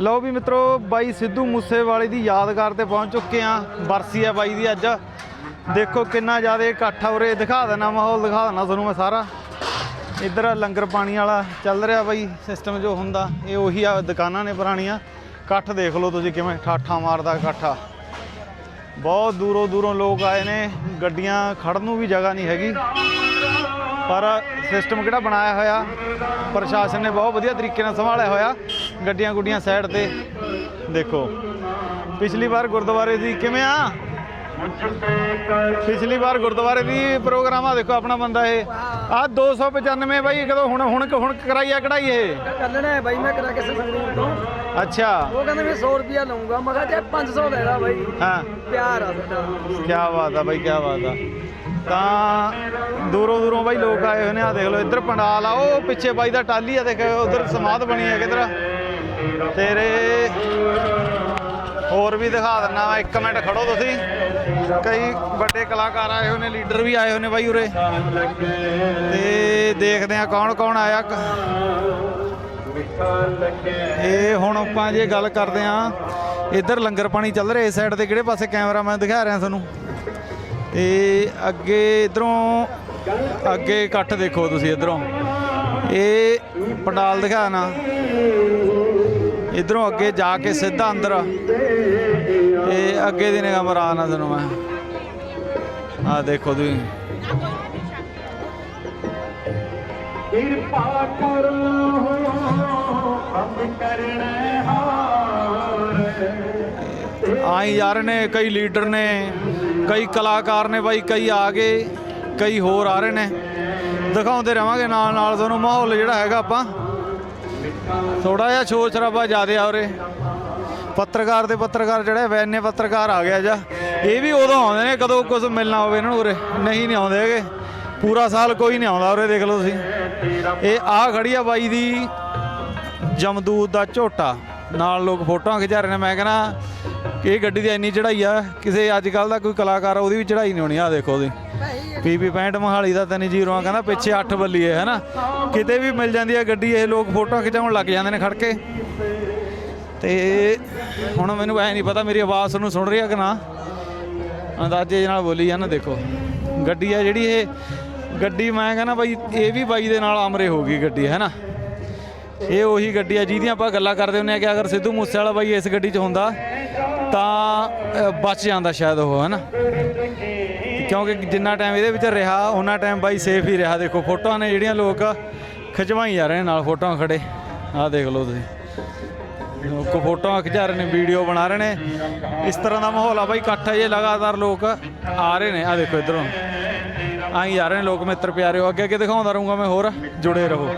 ਲਓ ਵੀ ਮਿੱਤਰੋ, ਬਾਈ ਸਿੱਧੂ ਮੂਸੇਵਾਲੇ ਦੀ ਯਾਦਗਾਰ ਤੇ ਪਹੁੰਚ ਚੁੱਕੇ ਆ ਬਰਸੀ ਆ ਬਾਈ ਦੀ ਅੱਜ। ਦੇਖੋ ਕਿੰਨਾ ਜ਼ਿਆਦਾ ਇਕੱਠ ਆ ਉਰੇ। ਦਿਖਾ ਦੇਣਾ ਮਾਹੌਲ, ਦਿਖਾ ਦੇਣਾ ਤੁਹਾਨੂੰ ਮੈਂ ਸਾਰਾ। ਇੱਧਰ ਲੰਗਰ ਪਾਣੀ ਵਾਲਾ ਚੱਲ ਰਿਹਾ ਬਾਈ ਸਿਸਟਮ ਜੋ ਹੁੰਦਾ, ਇਹ ਉਹੀ ਆ ਦੁਕਾਨਾਂ ਨੇ ਪੁਰਾਣੀਆਂ। ਇਕੱਠ ਦੇਖ ਲਓ ਤੁਸੀਂ ਕਿਵੇਂ ਠਾਠਾ ਮਾਰਦਾ ਇਕੱਠਾ ਬਹੁਤ ਦੂਰੋਂ ਦੂਰੋਂ ਲੋਕ ਆਏ ਨੇ। ਗੱਡੀਆਂ ਖੜਨ ਨੂੰ ਵੀ ਜਗ੍ਹਾ ਨਹੀਂ ਹੈਗੀ। ਪਰ ਸਿਸਟਮ ਕਿਹੜਾ ਬਣਾਇਆ ਹੋਇਆ? ਪ੍ਰਸ਼ਾਸਨ ਨੇ ਬਹੁਤ ਵਧੀਆ ਤਰੀਕੇ ਨਾਲ ਸੰਭਾਲਿਆ ਹੋਇਆ। ਗੱਡੀਆਂ ਗੁੱਡੀਆਂ ਸਾਈਡ ਤੇ। ਦੇਖੋ ਪਿਛਲੀ ਵਾਰ ਗੁਰਦੁਆਰੇ ਦੀ ਕਿਵੇਂ ਆ? ਪਿਛਲੀ ਵਾਰ ਗੁਰਦੁਆਰੇ ਦੀ ਪ੍ਰੋਗਰਾਮ ਆ ਦੇਖੋ ਆਪਣਾ ਬੰਦਾ ਇਹ। ਆ 295 ਬਾਈ ਕਦੋਂ ਹੁਣ ਹੁਣ ਹੁਣ ਕਰਾਈ ਆ ਕਢਾਈ ਇਹ ਕੱਲਣਾ ਹੈ ਬਾਈ ਮੈਂ ਕਰਾ ਕਿਸੇ ਸੰਗਰੂਰ ਤੋਂ ਅੱਛਾ। ਉਹ ਕਹਿੰਦੇ ਮੈਂ 100 ਰੁਪਿਆ ਲਊਂਗਾ। ਮੈਂ ਕਿਹਾ ਜੇ 500 ਦੇ ਦਾ ਬਾਈ। ਹਾਂ। ਪਿਆਰ ਆ ਸਾਡਾ। ਕੀ ਬਾਤ ਆ ਬਾਈ ਕੀ ਬਾਤ ਆ। ਤਾਂ ਦੂਰੋਂ ਦੂਰੋਂ ਬਾਈ ਲੋਕ ਆਏ ਹੋਏ ਨੇ ਆ ਦੇਖ ਲਓ ਇੱਧਰ ਪੰਡਾਲ ਆ। ਉਹ ਪਿੱਛੇ ਬਾਈ ਦਾ ਟਾਲੀ ਆ ਦੇਖ ਉਧਰ ਸਮਾਧ ਬਣੀ ਹੈ ਕਿਧਰ ਤੇਰੇ ਹੋਰ ਵੀ ਦਿਖਾ ਦਿੰਨਾ ਵਾ, ਇੱਕ ਮਿੰਟ ਖੜੋ ਤੁਸੀਂ। ਕਈ ਵੱਡੇ ਕਲਾਕਾਰ ਆਏ ਹੋਏ ਨੇ, ਲੀਡਰ ਵੀ ਆਏ ਹੋਏ ਨੇ ਬਾਈ ਉਰੇ। ਤੇ ਦੇਖਦੇ ਆ ਕੌਣ ਕੌਣ ਆਇਆ। ਇਹ ਹੁਣ ਆਪਾਂ ਜੇ ਗੱਲ ਕਰਦੇ ਆ ਇੱਧਰ ਲੰਗਰ ਪਾਣੀ ਚੱਲ ਰਿਹਾ, ਇਸ ਸਾਈਡ ਤੇ ਕਿਹੜੇ ਪਾਸੇ ਕੈਮਰਾਮੈਨ ਦਿਖਾ ਰਿਹਾ ਤੁਹਾਨੂੰ ਤੇ ਅੱਗੇ ਇਧਰੋਂ, ਅੱਗੇ ਇਕੱਠ ਦੇਖੋ ਤੁਸੀਂ ਇਧਰੋਂ। ਇਹ ਪੰਡਾਲ ਦਿਖਾਣਾ ਇਧਰੋਂ ਅੱਗੇ ਜਾ ਕੇ ਸਿੱਧਾ ਅੰਦਰ ਇਹ ਅੱਗੇ ਦੀ ਨਿਗਾਹ ਮਰਾ ਨਾ ਤੁਹਾਨੂੰ ਮੈਂ। ਆ ਦੇਖੋ ਤੁਸੀਂ। ਕਿਰਪਾ ਕਰੋ ਹਾਰ। ਆਈ ਯਾਰ ਨੇ ਕਈ ਲੀਡਰ ਨੇ ਕਈ ਕਲਾਕਾਰ ਨੇ ਬਾਈ ਕਈ ਆ ਗਏ ਕਈ ਹੋਰ ਆ ਰਹੇ ਨੇ। ਦਿਖਾਉਂਦੇ ਰਵਾਂਗੇ ਨਾਲ ਨਾਲ ਤੁਹਾਨੂੰ ਮਾਹੌਲ ਜਿਹੜਾ ਹੈਗਾ ਆਪਾਂ। ਥੋੜਾ ਜਿਹਾ ਸ਼ੋਰ ਸ਼ਰਾਬਾ ਜ਼ਿਆਦਾ ਆ ਉਰੇ। ਪੱਤਰਕਾਰ ਦੇ ਪੱਤਰਕਾਰ ਜਿਹੜੇ ਵੈਨੇ ਪੱਤਰਕਾਰ ਆ ਗਿਆ ਜਾ। ਇਹ ਵੀ ਉਦੋਂ ਆਉਂਦੇ ਨੇ ਕਦੋਂ ਕੁਝ ਮਿਲਣਾ ਹੋਵੇ ਇਹਨਾਂ ਨੂੰ ਉਰੇ। ਨਹੀਂ ਨਹੀਂ ਆਉਂਦੇ ਹੈਗੇ। ਪੂਰਾ ਸਾਲ ਕੋਈ ਨਹੀਂ ਆਉਂਦਾ ਉਰੇ, ਦੇਖ ਲਓ ਤੁਸੀਂ। ਇਹ ਆ ਖੜੀ ਆ ਬਾਈ ਦੀ ਜਮਦੂਤ ਦਾ ਝੋਟਾ। ਨਾਲ ਲੋਕ ਫੋਟੋਆਂ ਖਿਚਾ ਰਹੇ ਨੇ। ਮੈਂ ਕਹਿੰਦਾ, ਇਹ ਗੱਡੀ ਦੀ ਇੰਨੀ ਚੜਾਈ ਆ। ਕਿਸੇ ਅੱਜ ਕੱਲ ਦਾ ਕੋਈ ਕਲਾਕਾਰ ਉਹਦੀ ਵੀ ਚੜਾਈ ਨਹੀਂ ਹੋਣੀ। ਆ ਦੇਖੋ ਉਹਦੀ ਪੀਪੀ 65 ਮਹਾਲੀ ਦਾ ਤਿੰਨ ਜੀਰੋਆਂ ਕਹਿੰਦਾ ਪਿੱਛੇ 8 ਬੱਲੀ ਹੈ ਨਾ ਕਿਤੇ ਵੀ ਮਿਲ ਜਾਂਦੀ ਹੈ ਗੱਡੀ, ਇਹ ਲੋਕ ਫੋਟੋਆਂ ਖਿਚਾਉਣ ਲੱਗ ਜਾਂਦੇ ਨੇ ਖੜ ਕੇ ਤੇ ਹੁਣ ਮੈਨੂੰ ਐ ਨਹੀਂ ਪਤਾ ਮੇਰੀ ਆਵਾਜ਼ ਤੁਹਾਨੂੰ ਸੁਣ ਰਹੀ ਹੈ ਕਿ ਨਾ। ਅੰਦਾਜ਼ੇ ਨਾਲ ਬੋਲੀ ਹੈ ਨਾ ਦੇਖੋ। ਗੱਡੀ ਆ ਜਿਹੜੀ ਇਹ, ਗੱਡੀ ਮੈਂ ਕਹਿੰਦਾ ਬਾਈ ਇਹ ਵੀ ਬਾਈ ਦੇ ਨਾਲ ਅਮਰੇ ਹੋ ਗਈ ਗੱਡੀ ਹੈ ਨਾ ਇਹ ਉਹੀ ਗੱਡੀ ਆ ਜਿਹਦੀਆਂ ਆਪਾਂ ਗੱਲਾਂ ਕਰਦੇ ਹੁੰਦੇ ਆ ਕਿ ਅਗਰ ਸਿੱਧੂ ਮੂਸੇ ਵਾਲਾ ਬਾਈ ਇਸ ਗੱਡੀ 'ਚ ਹੁੰਦਾ, ਤਾਂ ਬਚ ਜਾਂਦਾ ਸ਼ਾਇਦ ਉਹ ਹੈ ਨਾ ਕਿਉਂਕਿ ਜਿੰਨਾ ਟਾਈਮ ਇਹਦੇ ਵਿੱਚ ਰਿਹਾ ਉਹਨਾਂ ਟਾਈਮ ਬਾਈ ਸੇਫ ਹੀ ਰਿਹਾ। ਦੇਖੋ, ਫੋਟੋਆਂ ਨੇ ਜਿਹੜੀਆਂ ਲੋਕ ਖਿਚਵਾਈ ਜਾ ਰਹੇ ਨੇ ਨਾਲ, ਫੋਟੋਆਂ ਖੜੇ। ਆਹ ਦੇਖ ਲਓ ਤੁਸੀਂ। ਲੋਕ ਫੋਟੋਆਂ ਖਿਚਾ ਰਹੇ ਨੇ ਵੀਡੀਓ ਬਣਾ ਰਹੇ ਨੇ। ਇਸ ਤਰ੍ਹਾਂ ਦਾ ਮਾਹੌਲ ਆ ਬਾਈ, ਇਕੱਠ ਜੇ ਲਗਾਤਾਰ ਲੋਕ ਆ ਰਹੇ ਨੇ। ਆ ਦੇਖੋ ਇਧਰੋਂ। ਆਈ ਜਾ ਰਹੇ ਨੇ ਲੋਕ, ਮਿੱਤਰ ਪਿਆਰੇ ਹੋ ਅੱਗੇ ਅੱਗੇ ਦਿਖਾਉਂਦਾ ਰਹੂੰਗਾ ਮੈਂ ਹੋਰ। ਜੁੜੇ ਰਹੋ।